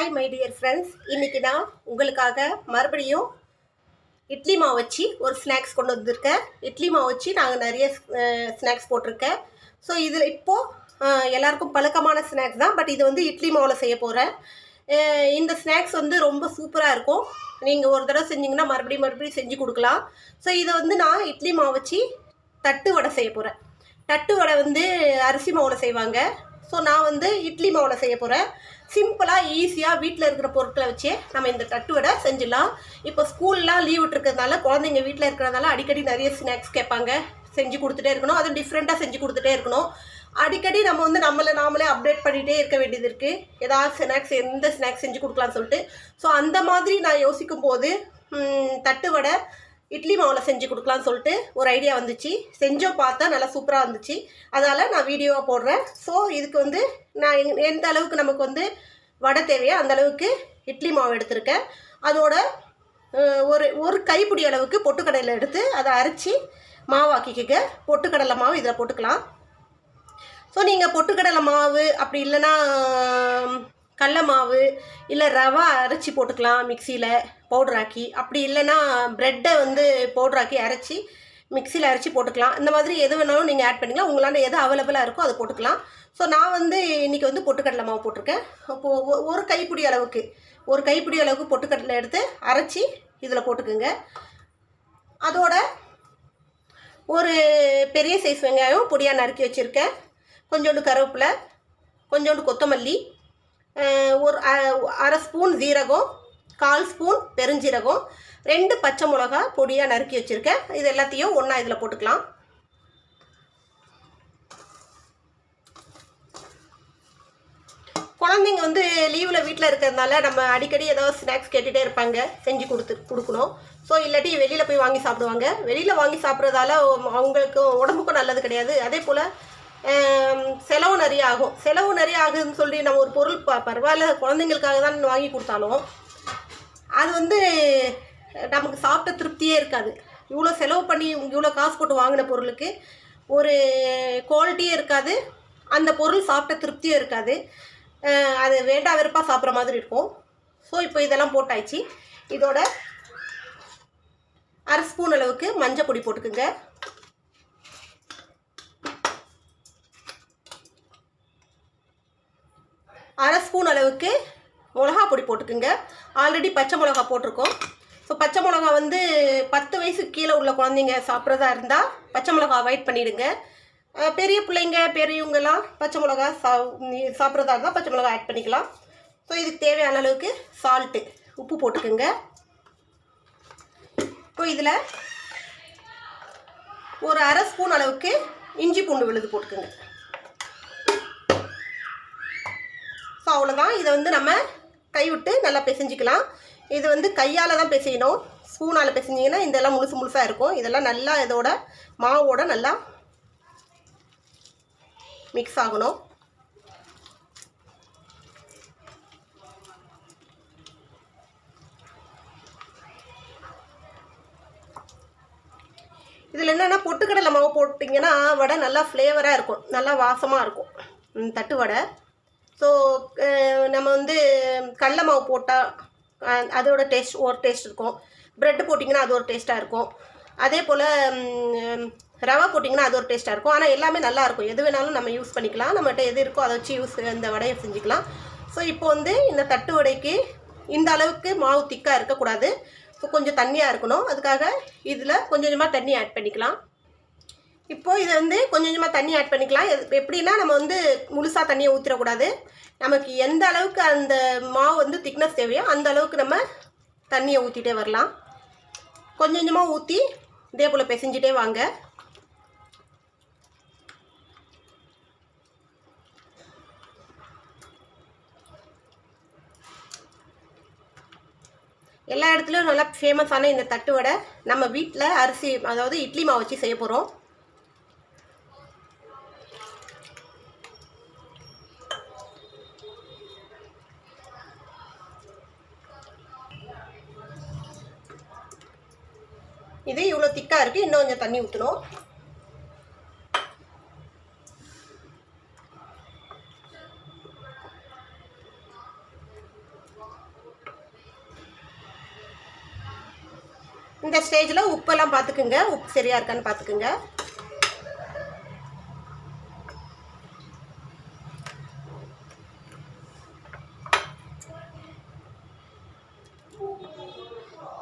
Hi my dear friends இன்றைக்கி நான் உங்களுக்காக மறுபடியும் இட்லி மாவு வச்சு ஒரு ஸ்நாக்ஸ் கொண்டு வந்திருக்கேன். இட்லி மாவு வச்சு நாங்கள் நிறைய ஸ்நாக்ஸ் போட்டிருக்கேன். ஸோ இதில் இப்போது எல்லாருக்கும் பழக்கமான ஸ்நாக்ஸ் தான். பட் இது வந்து இட்லி மாவில் செய்ய போகிறேன் இந்த ஸ்நாக்ஸ் வந்து ரொம்ப சூப்பராக இருக்கும். நீங்கள் ஒரு தடவை செஞ்சிங்கன்னா மறுபடியும் மறுபடியும் செஞ்சு கொடுக்கலாம். ஸோ இதை வந்து நான் இட்லி மாவு வச்சு தட்டு வடை செய்ய போகிறேன் தட்டு வடை வந்து அரிசி மாவில் செய்வாங்க. ஸோ நான் வந்து இட்லி மாவில் செய்ய போகிறேன் சிம்பிளாக ஈஸியாக வீட்டில் இருக்கிற பொருட்களை வச்சே நம்ம இந்த தட்டு வடை செஞ்சிடலாம். இப்போ ஸ்கூல்லாம் லீவ் விட்டுருக்கிறதுனால குழந்தைங்க வீட்டில் இருக்கிறதுனால அடிக்கடி நிறைய ஸ்நாக்ஸ் கேட்பாங்க. செஞ்சு கொடுத்துட்டே இருக்கணும். அதை டிஃப்ரெண்ட்டாக செஞ்சு கொடுத்துட்டே இருக்கணும். அடிக்கடி நம்ம வந்து நம்மளை நாமளே அப்டேட் பண்ணிகிட்டே இருக்க வேண்டியது இருக்குது ஏதாவது ஸ்நாக்ஸ் எந்த ஸ்நாக்ஸ் செஞ்சு கொடுக்கலாம்னு சொல்லிட்டு. ஸோ அந்த மாதிரி நான் யோசிக்கும் போது தட்டு வடை இட்லி மாவில் செஞ்சு கொடுக்கலான்னு சொல்லிட்டு ஒரு ஐடியா வந்துச்சு. செஞ்சோம் பார்த்தா நல்லா சூப்பராக வந்துச்சு அதால் நான் வீடியோவாக போடுறேன். ஸோ இதுக்கு வந்து நான் எந்த அளவுக்கு நமக்கு வந்து வடை தேவையோ அந்த அளவுக்கு இட்லி மாவு எடுத்திருக்கேன். அதோட ஒரு ஒரு கைப்பிடி அளவுக்கு பொட்டுக்கடலை எடுத்து அதை அரைச்சி மாவாக்கிக்கங்க. பொட்டுக்கடலை மாவு இதில் போட்டுக்கலாம். ஸோ நீங்கள் பொட்டுக்கடலை மாவு அப்படி இல்லைன்னா கடல மாவு இல்லை ரவா அரைச்சி போட்டுக்கலாம் மிக்சியில். பவுடராக்கி அப்படி இல்லைன்னா ப்ரெட்டை வந்து பவுடராக்கி அரைச்சி மிக்சியில் அரைச்சி போட்டுக்கலாம். இந்த மாதிரி எது வேணாலும் நீங்கள் ஆட் பண்ணிக்கலாம். உங்களால் எது அவைலபிளாக இருக்கோ அதை போட்டுக்கலாம். ஸோ நான் வந்து இன்றைக்கி வந்து பொட்டுக்கடலை மாவு போட்டிருக்கேன். அப்போது ஒரு கைப்பிடி அளவுக்கு ஒரு கைப்பிடி அளவுக்கு பொட்டுக்கடலை எடுத்து அரைச்சி இதில் போட்டுக்குங்க. அதோட ஒரு பெரிய சைஸ் வெங்காயம் பொடியாக நறுக்கி வச்சுருக்கேன். கொஞ்சோண்டு கருவேப்பிலை கொஞ்சோண்டு கொத்தமல்லி ஒரு அ- அரை ஸ்பூன் ஜீரகம் கால் ஸ்பூன் பெருஞ்சீரகம் ரெண்டு பச்சை மிளகா பொடியாக நறுக்கி வச்சுருக்கேன். இது எல்லாத்தையும் ஒன்றா இதில் போட்டுக்கலாம். குழந்தைங்க வந்து லீவில் வீட்டில் இருக்கிறதுனால நம்ம அடிக்கடி ஏதாவது ஸ்நாக்ஸ் கேட்டுகிட்டே இருப்பாங்க. செஞ்சு கொடுத்து கொடுக்கணும். ஸோ இல்லாட்டி வெளியில் போய் வாங்கி சாப்பிடுவாங்க. வெளியில் வாங்கி சாப்பிட்றதால அவங்களுக்கு உடம்புக்கும் நல்லது கிடையாது. அதே போல் செலவு நிறைய ஆகும். செலவு நிறைய ஆகுதுன்னு சொல்லி நம்ம ஒரு பொருள் ப பரவாயில்ல. குழந்தைங்களுக்காக தான் வாங்கி கொடுத்தாலும் அது வந்து நமக்கு சாப்பிட்ட திருப்தியே இருக்காது. இவ்வளோ செலவு பண்ணி இவ்வளோ காசு போட்டு வாங்கின பொருளுக்கு ஒரு குவாலிட்டியே இருக்காது. அந்த பொருள் சாப்பிட்ட திருப்தியும் இருக்காது. அது வேண்டா வெறுப்பாக சாப்பிட்ற மாதிரி இருக்கும். ஸோ இப்போ இதெல்லாம் போட்டாச்சு. இதோட அரை ஸ்பூன் அளவுக்கு மஞ்சள் பொடி போட்டுக்குங்க. அரை ஸ்பூன் அளவுக்கு மிளகா பொடி போட்டுக்குங்க. ஆல்ரெடி பச்சை மிளகா போட்டிருக்கோம். ஸோ பச்சை மிளகா வந்து பத்து வயசுக்கு கீழே உள்ள குழந்தைங்க சாப்பிட்றதா இருந்தால் பச்சை மிளகா அவாய்ட் பண்ணிவிடுங்க பெரிய பிள்ளைங்க பெரியவங்கெல்லாம் பச்சை மிளகா சா சாப்பிட்றதா இருந்தால் பச்சை மிளகா ஆட் பண்ணிக்கலாம். ஸோ இதுக்கு தேவையான அளவுக்கு சால்ட்டு உப்பு போட்டுக்குங்க. இப்போ இதில் ஒரு அரை ஸ்பூன் அளவுக்கு இஞ்சி பூண்டு விழுது போட்டுக்குங்க. ஸோ அவ்வளோதான் இதை வந்து நம்ம கைவிட்டு நல்லா பிசைஞ்சிக்கலாம். இது வந்து கையால் தான் பிசையணும். ஸ்பூனால் பிசைஞ்சிங்கன்னா இதெல்லாம் முழுசு முழுசாக இருக்கும். இதெல்லாம் நல்லா இதோட மாவோட நல்லா மிக்ஸ் ஆகணும். இதில் என்னென்னா பொட்டுக்கடலை மாவு போட்டிங்கன்னா வடை நல்லா ஃப்ளேவராக இருக்கும். நல்லா வாசமாக இருக்கும். தட்டு வடை. ஸோ eh, நம்ம வந்து கடல மாவு போட்டால் அதோட டேஸ்ட் ஒரு டேஸ்ட் இருக்கும். ப்ரெட்டு போட்டிங்கன்னா அது ஒரு டேஸ்ட்டாக இருக்கும். அதே போல் ரவா போட்டிங்கன்னா அது ஒரு டேஸ்ட்டாக இருக்கும். ஆனால் எல்லாமே நல்லா இருக்கும். எது வேணாலும் நம்ம யூஸ் பண்ணிக்கலாம். நம்மகிட்ட எது இருக்கோ அதை வச்சு யூஸ் இந்த வடையை செஞ்சுக்கலாம். ஸோ இப்போ வந்து இந்த தட்டு வடைக்கு இந்த அளவுக்கு மாவு திக்காக இருக்கக்கூடாது. ஸோ கொஞ்சம் தண்ணியாக இருக்கணும். அதுக்காக இதில் கொஞ்சம் கொஞ்சமாக தண்ணி ஆட் பண்ணிக்கலாம். இப்போ இதை வந்து கொஞ்சம் கொஞ்சமாக தண்ணி ஆட் பண்ணிக்கலாம். எப்படின்னா நம்ம வந்து முழுசாக தண்ணியை ஊற்றிடக்கூடாது நமக்கு எந்த அளவுக்கு அந்த மாவு வந்து திக்னஸ் தேவையோ அந்த அளவுக்கு நம்ம தண்ணியை ஊற்றிட்டே வரலாம். கொஞ்சம் கொஞ்சமாக ஊற்றி இதே போல் பிசைஞ்சிட்டே வாங்க. எல்லா இடத்துலையும் நல்லா ஃபேமஸான இந்த தட்டு வடை. நம்ம வீட்டில் அரிசி அதாவது இட்லி மாவு வச்சு செய்ய போகிறோம் இது இவ்வளோ திக்காக இருக்குது இன்னும் கொஞ்சம் தண்ணி ஊற்றணும் இந்த ஸ்டேஜில் உப்பெல்லாம் பார்த்துக்குங்க உப்பு சரியாக இருக்கான்னு பார்த்துக்குங்க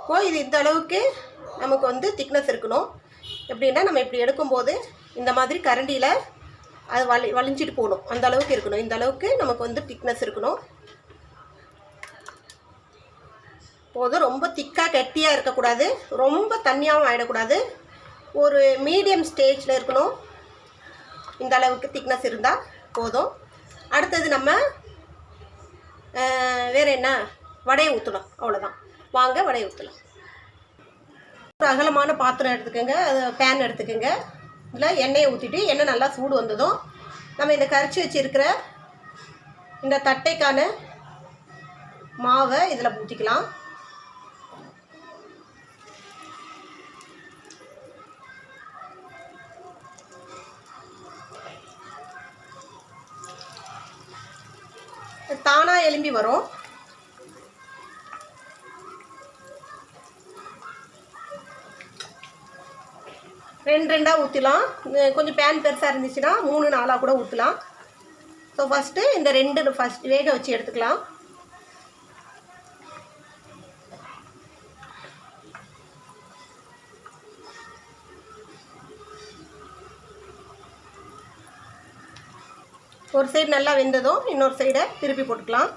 இப்போ இது இந்த அளவுக்கு நமக்கு வந்து திக்னஸ் இருக்கணும். எப்படின்னா நம்ம இப்படி எடுக்கும்போது இந்த மாதிரி கரண்டியில் அது வலி வலிஞ்சிட்டு போகணும். அந்த அளவுக்கு இருக்கணும். இந்த அளவுக்கு நமக்கு வந்து திக்னஸ் இருக்கணும். போதும். ரொம்ப திக்காக கெட்டியாக இருக்கக்கூடாது. ரொம்ப தண்ணியாகவும் ஆகிடக்கூடாது ஒரு மீடியம் ஸ்டேஜில் இருக்கணும். இந்த அளவுக்கு திக்னஸ் இருந்தால் போதும். அடுத்தது நம்ம வேறு என்ன? வடையை ஊற்றலாம் அவ்வளோதான் வாங்க வடையை ஊற்றலாம் ஒரு அகலமான பாத்திரம் எடுத்துக்கோங்க. அது பேன் எடுத்துக்கோங்க. இதில் எண்ணெயை ஊற்றிட்டு எண்ணெய் நல்லா சூடு வந்ததும் நம்ம இந்த கரைச்சி வச்சுருக்கிற இந்த தட்டைக்கான மாவை இதில் ஊற்றிக்கலாம் தானாக எலும்பி வரும். ரெண்டு ரெண்டாக ஊற்றலாம் கொஞ்சம் பேன் பெருசாக இருந்துச்சுன்னா மூணு நாலாக கூட ஊற்றலாம் ஸோ ஃபஸ்ட்டு இந்த ரெண்டு ஃபஸ்ட் வேக வச்சு எடுத்துக்கலாம். ஒரு சைடு நல்லா வெந்ததும் இன்னொரு சைடை திருப்பி போட்டுக்கலாம்.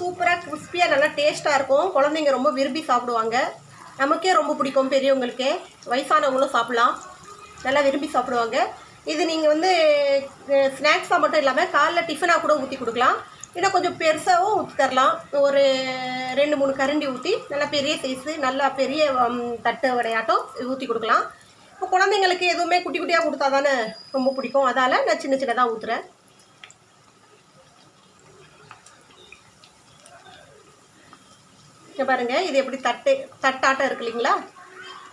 சூப்பராக கிறிஸ்பியாக நல்லா டேஸ்ட்டாக இருக்கும். குழந்தைங்க ரொம்ப விரும்பி சாப்பிடுவாங்க. நமக்கே ரொம்ப பிடிக்கும் பெரியவங்களுக்கே. வயசானவங்களும் சாப்பிட்லாம். நல்லா விரும்பி சாப்பிடுவாங்க. இது நீங்கள் வந்து ஸ்நாக்ஸாக மட்டும் இல்லாமல் காலைல டிஃபனாக கூட ஊற்றி கொடுக்கலாம். இல்லை கொஞ்சம் பெருசாகவும் ஊற்றி தரலாம். ஒரு ரெண்டு மூணு கரண்டி ஊற்றி நல்லா பெரிய சைஸு நல்லா பெரிய தட்டு வடையாட்டம் ஊற்றி கொடுக்கலாம். இப்போ குழந்தைங்களுக்கு எதுவுமே குட்டி குட்டியாக கொடுத்தா தானே ரொம்ப பிடிக்கும். அதால் நான் சின்ன சின்னதாக ஊற்றுறேன் இங்கே பாருங்கள் இது எப்படி தட்டு தட்டாட்டம் இருக்கு இல்லைங்களா?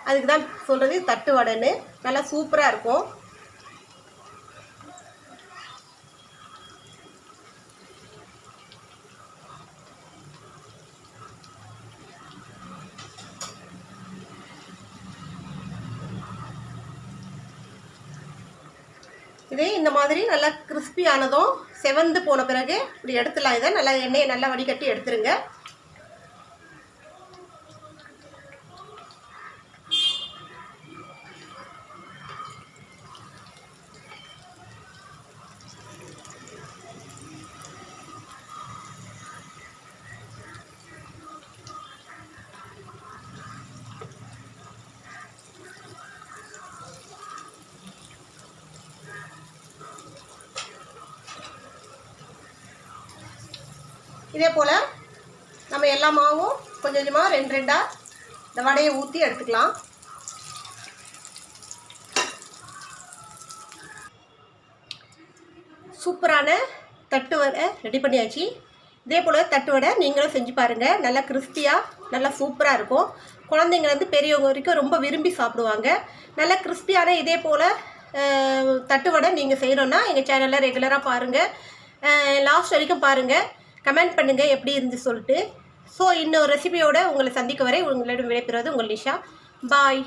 அதுக்கு தான் சொல்கிறது தட்டு வடைன்னு. நல்லா சூப்பராக இருக்கும். இது இந்த மாதிரி நல்லா கிறிஸ்பி ஆனதும் செவந்து போன பிறகு இப்படி எடுத்துடலாம் இதை. நல்லா எண்ணெயை நல்லா வடிகட்டி எடுத்துருங்க. இதே போல் நம்ம எல்லா மாவும் கொஞ்சம் கொஞ்சமாக ரெண்டு ரெண்டாக இந்த வடையை ஊற்றி எடுத்துக்கலாம். சூப்பரான தட்டு வடை ரெடி பண்ணியாச்சு. இதே போல் தட்டு வடை நீங்களும் செஞ்சு பாருங்கள் நல்லா கிறிஸ்பியாக நல்லா சூப்பராக இருக்கும். குழந்தைங்கலேருந்து பெரியவங்க வரைக்கும் ரொம்ப விரும்பி சாப்பிடுவாங்க. நல்லா கிறிஸ்பியான இதே போல் தட்டு வடை நீங்கள் செய்யணுன்னா எங்கள் சேனலில் ரெகுலராக பாருங்கள் லாஸ்ட் வரைக்கும் பாருங்கள் கமெண்ட் பண்ணுங்கள் எப்படி இருந்து சொல்லிட்டு. ஸோ இன்னொரு ரெசிபியோட உங்களை சந்திக்க வரை உங்களிடம் விடைபெறுவது உங்கள் நிஷா. பாய்